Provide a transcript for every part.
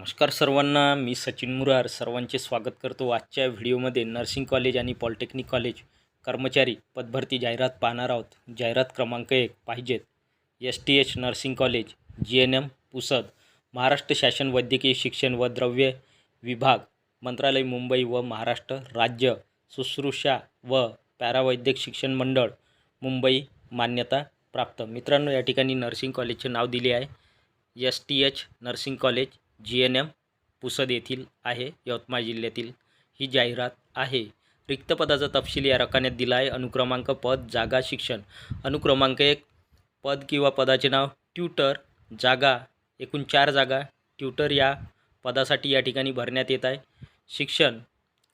नमस्कार सर्वांना मी सचिन मुरार. सर्वांचे स्वागत करतो आजच्या व्हिडिओमध्ये. नर्सिंग कॉलेज आणि पॉलिटेक्निक कॉलेज कर्मचारी पदभरती जाहिरात पाहणार आहोत. जाहिरात क्रमांक एक पाहिजेत. S T H nursing college G N M Pusad Maharashtra शासन वैद्यकीय शिक्षण व द्रव्य विभाग मंत्रालय मुंबई व महाराष्ट्र राज्य शुश्रूषा व पॅरावैद्यक शिक्षण मंडळ मुंबई मान्यता प्राप्त. मित्रांनो या ठिकाणी नर्सिंग कॉलेजचे नाव दिले आहे. S T H nursing college G N M Pusad येथील आहे यवतमाळ जिल्ह्यातील ही जाहिरात आहे. रिक्त पदाचा तपशील या रकान्यात दिला आहे अनुक्रमांक पद जागा शिक्षण. अनुक्रमांक एक पद किंवा पदाचे नाव ट्यूटर जागा एकूण चार जागा ट्यूटर या पदासाठी या ठिकाणी भरण्यात येत आहे. शिक्षण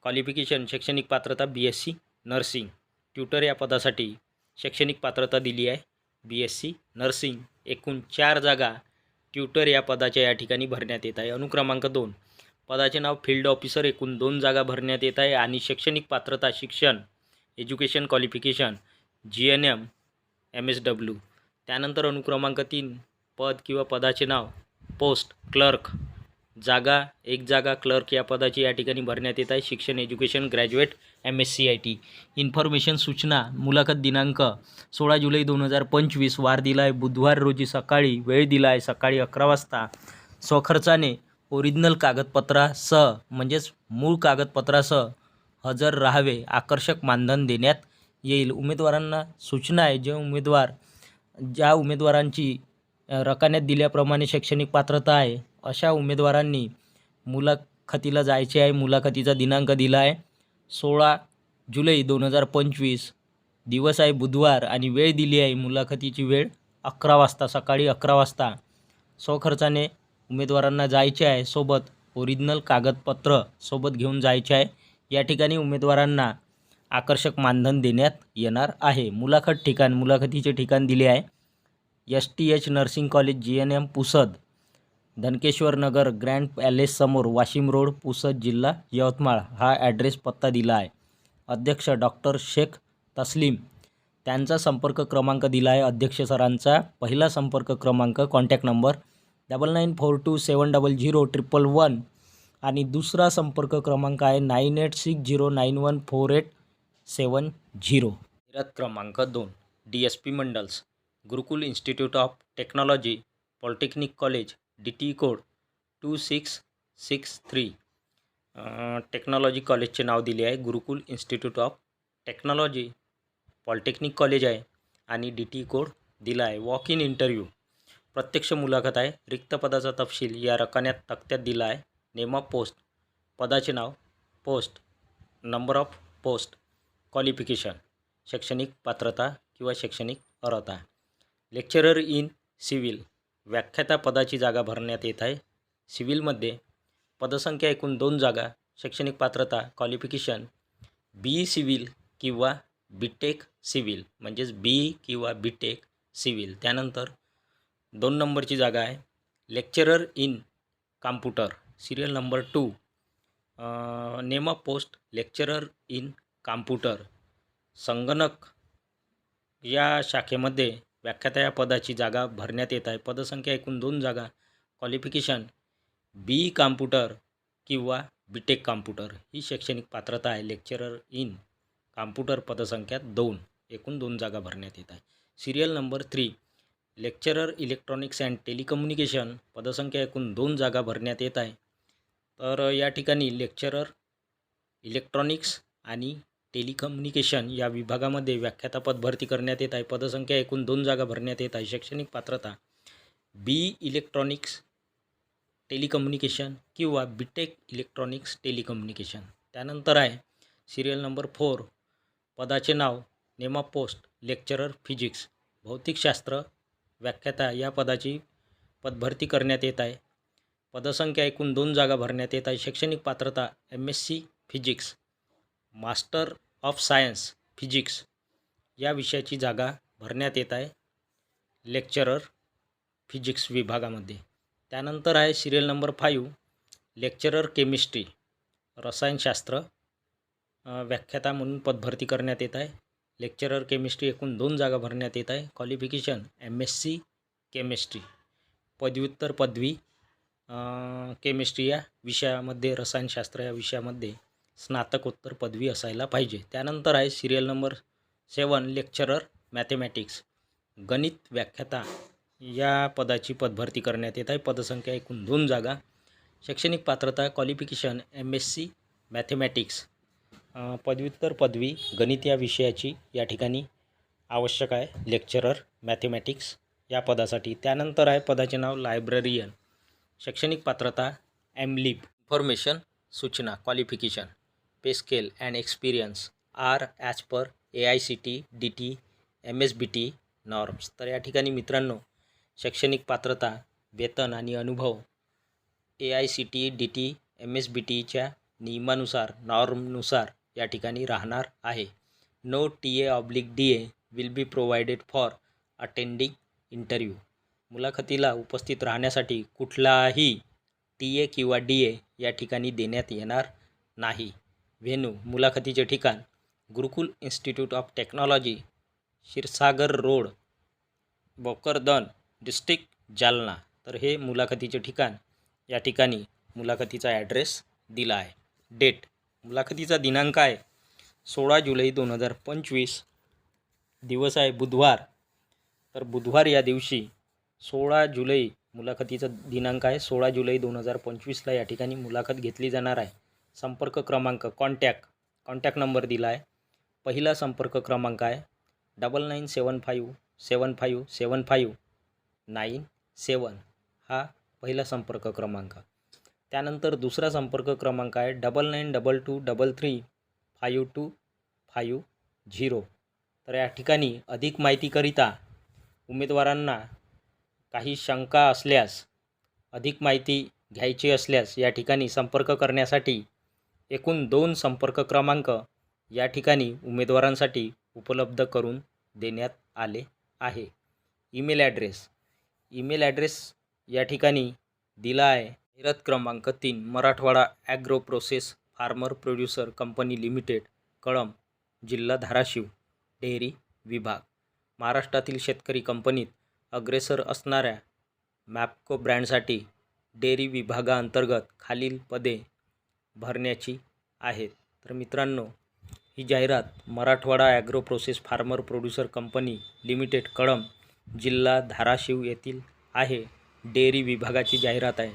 क्वालिफिकेशन शैक्षणिक पात्रता B S C nursing tutor या पदासाठी शैक्षणिक पात्रता दिली आहे बी एस सी नर्सिंग एकूण चार जागा ट्युटर या पदाच्या या ठिकाणी भरण्यात येत आहे. अनुक्रमांक दोन. पदाचे नाव फील्ड ऑफिसर एकूण दोन जागा भरण्यात येत आहे आणि शैक्षणिक पात्रता शिक्षण education qualification G N M M S W. त्यानंतर अनुक्रमांक तीन पद किंवा पदाचे नाव पोस्ट क्लर्क. जागा एक जागा क्लर्क या पदाची या ठिकाणी भरण्यात येत आहे. शिक्षण education graduate M S C I T information सूचना मुलाखत दिनांक सोळा जुलै दोन हजार पंचवीस. वार दिला आहे बुधवार रोजी सकाळी वेळ दिला आहे सकाळी अकरा वाजता. स्वखर्चाने ओरिजिनल कागदपत्रासह म्हणजेच मूळ कागदपत्रासह हजर राहावे आकर्षक मानधन देण्यात येईल. उमेदवारांना सूचना आहे जे उमेदवार ज्या उमेदवारांची रकान्यात दिल्याप्रमाणे शैक्षणिक पात्रता आहे. अशा उमेदवारांनी मुलाखतीला जायचे आहे. मुलाखतीचा दिनांक दिला आहे. सोळा जुलै दोन हजार पंचवीस दिवस आहे. बुधवार आणि वेळ दिली आहे. मुलाखतीची वेळ अकरा वाजता सकाळी अकरा वाजता. स्वखर्चाने उमेदवारांना जायचे आहे. सोबत ओरिजिनल कागदपत्र सोबत घेऊन जायचे आहे. या ठिकाणी उमेदवारांना आकर्षक मानधन देण्यात येणार आहे. मुलाखत ठिकाण मुलाखतीचे ठिकाण दिले आहे. S T H nursing college G N M Pusad Dhankeshwar Nagar grand palace समोर वाशिम रोड पुसद जिल्हा यवतमाळ हा ॲड्रेस पत्ता दिला आहे. अध्यक्ष डॉक्टर शेख तस्लीम त्यांचा संपर्क क्रमांक दिला आहे. अध्यक्ष सरांचा पहिला संपर्क क्रमांक contact number double nine four two seven double zero triple one आणि दुसरा संपर्क क्रमांक आहे nine eight six zero nine one four eight seven zero. जाहिरात क्रमांक दोन D S P Mandal's Gurukul institute of technology polytechnic college D T code two six six three technology कॉलेजचे नाव दिले आहे. Gurukul institute of technology polytechnic college आहे आणि D T code दिला आहे. वॉक इन इंटरव्ह्यू प्रत्यक्ष मुलाखत आहे. रिक्त पदाचा तपशील या रकान्यात तक्त्यात दिला आहे. नेम ऑफ पोस्ट पदाचे नाव post number of post qualification शैक्षणिक पात्रता किंवा शैक्षणिक अर्हता. लेक्चरर इन सिव्हिल व्याख्याता पदाची जागा भरण्यात येत आहे. सिव्हिलमध्ये पदसंख्या एकूण दोन जागा शैक्षणिक पात्रता क्वालिफिकेशन बी सिव्हिल किंवा बीटेक सिव्हिल म्हणजेच बी किंवा बीटेक सिव्हिल. त्यानंतर दोन नंबरची जागा आहे lecturer in computer serial number two. Name of post lecturer in computer. संगणक या शाखेमध्ये व्याख्याता या पदाची जागा भरण्यात येत आहे. पदसंख्या एकूण दोन जागा. क्वालिफिकेशन बी कॉम्प्युटर किंवा बी टेक कॉम्प्युटर ही शैक्षणिक पात्रता आहे. लेक्चरर इन कॉम्प्युटर पदसंख्या दोन. एकूण दोन जागा भरण्यात येत आहे. Serial number three lecturer electronics and telecommunication पदसंख्या एकूण दोन जागा भरण्यात येत आहे. तर या ठिकाणी लेक्चरर इलेक्ट्रॉनिक्स आणि टेलिकम्युनिकेशन या विभागामध्ये व्याख्यातापद भरती करण्यात येत आहे. पदसंख्या एकूण दोन जागा भरण्यात येत आहे. शैक्षणिक पात्रता बी इलेक्ट्रॉनिक्स टेलिकम्युनिकेशन किंवा बी टेक इलेक्ट्रॉनिक्स टेलिकम्युनिकेशन. त्यानंतर आहे सिरियल नंबर फोर पदाचे नाव नेमा पोस्ट लेक्चरर फिजिक्स. भौतिकशास्त्र व्याख्याता या पदाची पदभरती करण्यात येत आहे. पदसंख्या एकूण दोन जागा भरण्यात येत आहे. शैक्षणिक पात्रता M S C physics. Master of science physics या विषयाची जागा भरण्यात येत आहे. लेक्चरर फिजिक्स विभागामध्ये. त्यानंतर आहे serial number five lecturer chemistry रसायनशास्त्र व्याख्याता म्हणून पदभरती करण्यात येत आहे. लेक्चरर केमिस्ट्री एकूण दोन जागा भरण्यात येत आहे. Qualification M S C chemistry पदव्युत्तर पदवी केमिस्ट्री या विषयामध्ये रसायनशास्त्र या विषयामध्ये स्नातकोत्तर पदवी असायला पाहिजे. त्यानंतर आहे serial number seven lecturer mathematics गणित व्याख्याता या पदाची पदभरती करण्यात येत आहे. पदसंख्या एकूण दोन जागा. शैक्षणिक पात्रता qualification M S C mathematics पदव्युत्तर पदवी गणित या विषयाची या ठिकाणी आवश्यक आहे. लेक्चरर मॅथेमॅटिक्स या पदासाठी. त्यानंतर आहे पदाचे नाव लायब्ररियन शैक्षणिक पात्रता एम लिप इन्फॉर्मेशन सूचना qualification pay scale and experience are as per A I C T D T M S B T norms. तर या ठिकाणी मित्रांनो शैक्षणिक पात्रता वेतन आणि अनुभव A I C T D T M S B टीच्या नियमानुसार नॉर्मनुसार या ठिकाणी राहणार आहे. No T A oblique D A will be provided for attending interview मुलाखतीला उपस्थित राहण्यासाठी कुठलाही टी ए किंवा डी ए या ठिकाणी देण्यात येणार नाही. व्हेन्यू मुलाखतीचे ठिकाण Gurukul institute of technology Kshirsagar road Bokardan district Jalna. तर हे मुलाखतीचे ठिकाण. या ठिकाणी मुलाखतीचा ॲड्रेस दिला आहे. डेट. मुलाखतीचा दिनांक आहे सोळा जुलै दोन हजार पंचवीस. दिवस आहे बुधवार. तर बुधवार या दिवशी सोळा जुलै मुलाखतीचा दिनांक आहे. सोळा जुलै दोन हजार पंचवीसला या ठिकाणी मुलाखत घेतली जाणार आहे. संपर्क क्रमांक कॉन्टॅक्ट कॉन्टॅक्ट नंबर दिला आहे पहिला संपर्क क्रमांक आहे double nine seven five seven five seven five nine seven हा पहिला संपर्क क्रमांक. त्यानंतर दुसरा संपर्क क्रमांक आहे double nine double two double three five two five zero तर या ठिकाणी अधिक माहितीकरिता उमेदवारांना काही शंका असल्यास अधिक माहिती घ्यायची असल्यास या ठिकाणी संपर्क करण्यासाठी एकूण दोन संपर्क क्रमांक या ठिकाणी उमेदवारांसाठी उपलब्ध करून देण्यात आले आहे. Email address. ईमेल ॲड्रेस या ठिकाणी दिला आहे. जाहिरात क्रमांक तीन Marathwada agro process farmer producer company limited Kalamb जिल्हा धाराशिव डेअरी विभाग. महाराष्ट्रातील शेतकरी कंपनीत अग्रेसर असणाऱ्या मॅपको ब्रँडसाठी डेअरी विभागाअंतर्गत खालील पदे भरण्याची आहेत. तर मित्रांनो ही जाहिरात Marathwada agro process farmer producer company limited Kalamb जिल्हा धाराशिव येथील आहे. डेअरी विभागाची जाहिरात आहे.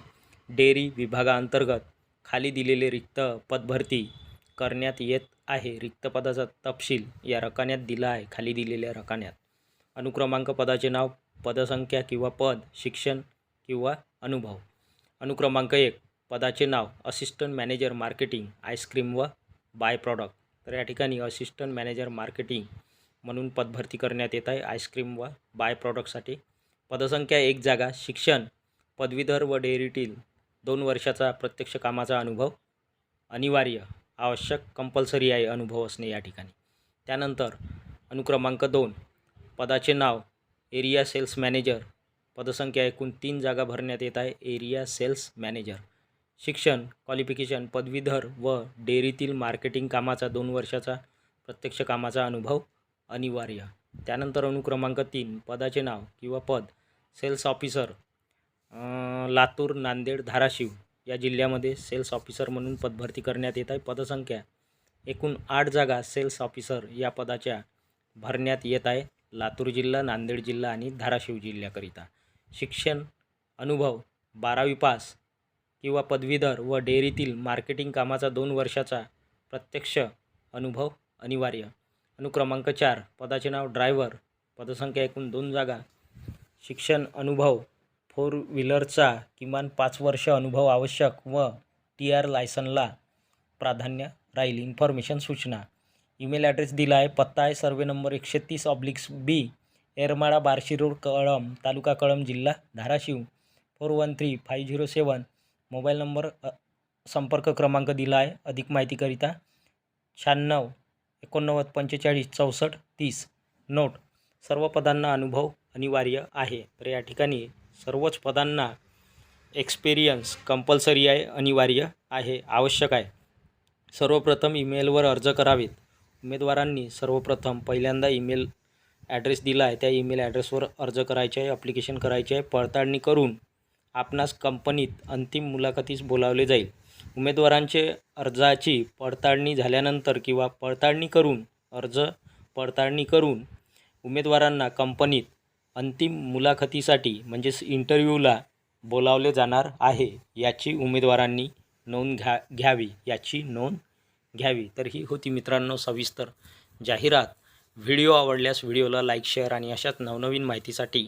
डेअरी विभागाअंतर्गत खाली दिलेले रिक्त पदभरती करण्यात येत आहे. रिक्त पदाचा तपशील या रकान्यात दिला आहे. खाली दिलेल्या रकान्यात अनुक्रमांक पदाचे नाव पदसंख्या किंवा पद शिक्षण किंवा अनुभव. अनुक्रमांक एक पदाचे नाव assistant manager marketing ice cream व बाय प्रॉडक्ट तर या ठिकाणी असिस्टंट मॅनेजर मार्केटिंग म्हणून पदभरती करण्यात येत आहे. आईस्क्रीम व बाय प्रॉडक्टसाठी पदसंख्या एक जागा शिक्षण पदवीधर व डेअरीतील दोन वर्षाचा प्रत्यक्ष कामाचा अनुभव अनिवार्य आवश्यक कंपल्सरी आहे अनुभव असणे या ठिकाणी. त्यानंतर अनुक्रमांक दोन पदाचे नाव एरिया सेल्स मॅनेजर पदसंख्या एकूण तीन जागा भरण्यात येत आहे. एरिया सेल्स मॅनेजर शिक्षण क्वालिफिकेशन पदवीधर व डेअरीतील मार्केटिंग कामाचा दोन वर्षाचा प्रत्यक्ष कामाचा अनुभव अनिवार्य. त्यानंतर अनुक्रमांक तीन पदाचे नाव किंवा पद सेल्स ऑफिसर लातूर नांदेड धाराशिव या जिल्ह्यामध्ये सेल्स ऑफिसर म्हणून पदभरती करण्यात येत आहे. पदसंख्या एकूण आठ जागा सेल्स ऑफिसर या पदाच्या भरण्यात येत आहे. लातूर जिल्हा नांदेड जिल्हा आणि धाराशिव जिल्ह्याकरिता. शिक्षण अनुभव बारावी पास किंवा पदवीधर व डेअरीतील मार्केटिंग कामाचा दोन वर्षाचा प्रत्यक्ष अनुभव अनिवार्य. अनुक्रमांक चार पदाचे नाव ड्रायव्हर. पदसंख्या एकूण दोन जागा. शिक्षण अनुभव फोर व्हीलरचा किमान पाच वर्ष अनुभव आवश्यक व टी आर लायसनला प्राधान्य राहील. इन्फॉर्मेशन सूचना. ईमेल ॲड्रेस दिला आहे. पत्ता आहे. सर्वे नंबर एकशे तीस ऑब्लिक्स बी एरमाळा बार्शी रोड कळम तालुका कळम जिल्हा Dharashiv. Four one three five zero seven mobile number संपर्क क्रमांक दिला आहे अधिक माहितीकरिता शहाण्णव एकोणनव्वद पंचेचाळीस चौसष्ट तीस. नोट. सर्व पदांना अनुभव अनिवार्य आहे. तर या ठिकाणी सर्वच पदांना एक्सपिरियन्स कंपल्सरी आहे अनिवार्य आहे आवश्यक आहे. सर्वप्रथम ईमेलवर अर्ज करावेत. उमेदवारांनी सर्वप्रथम पहिल्यांदा ईमेल ॲड्रेस दिला आहे. त्या ईमेल ॲड्रेसवर अर्ज करायचे आहे ॲप्लिकेशन करायचे आहे पडताळणी करून आपणास कंपनीत अंतिम मुलाखतीस बोलावले जाईल. उमेदवारांचे अर्जाची पडताळणी झाल्यानंतर किंवा पडताळणी करून अर्ज पडताळणी करून उमेदवारांना कंपनीत अंतिम मुलाखतीसाठी म्हणजेच इंटरव्ह्यूला बोलावले जाणार आहे याची उमेदवारांनी नोंद घ्या घ्यावी याची नोंद घ्यावी. तर ही होती मित्रांनो सविस्तर जाहिरात. व्हिडिओ आवडल्यास व्हिडिओला लाईक शेअर आणि अशाच नवनवीन माहितीसाठी